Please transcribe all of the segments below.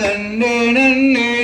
தன்னை நன்னே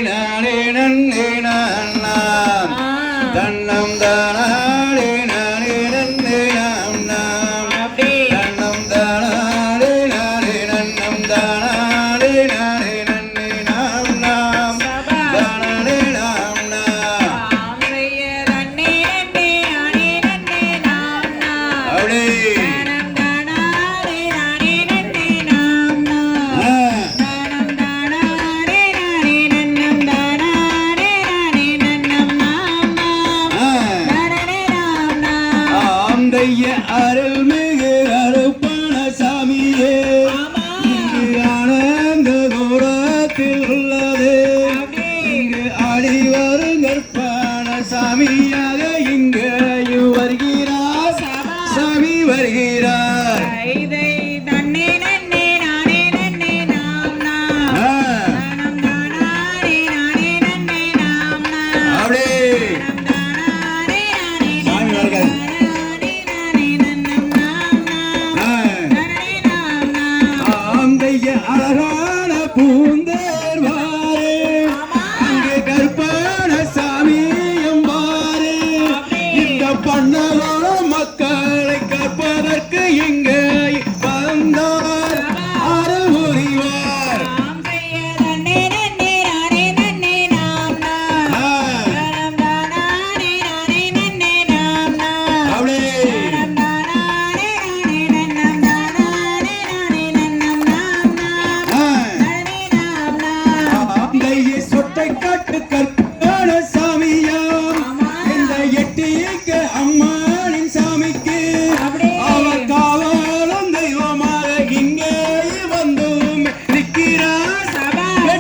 Esa mía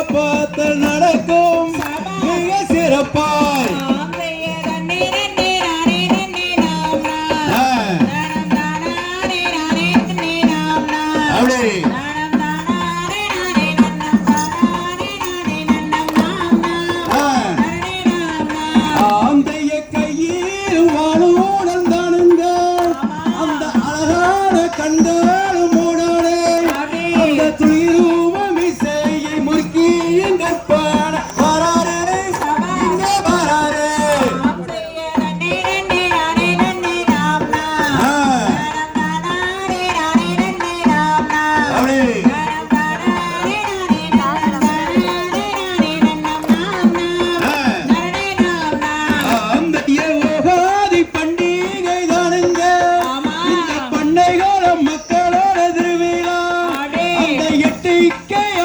காப்பாத்தல் நடக்கும். மிக சிறப்பாய்.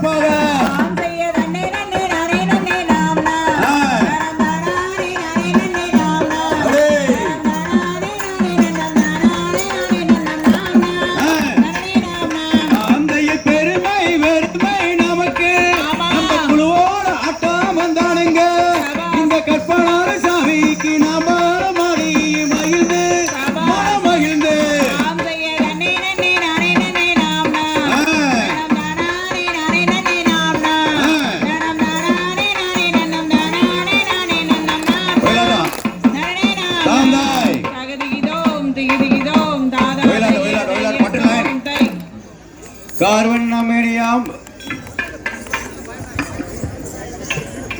para கார்வன் நம்மேடியாம்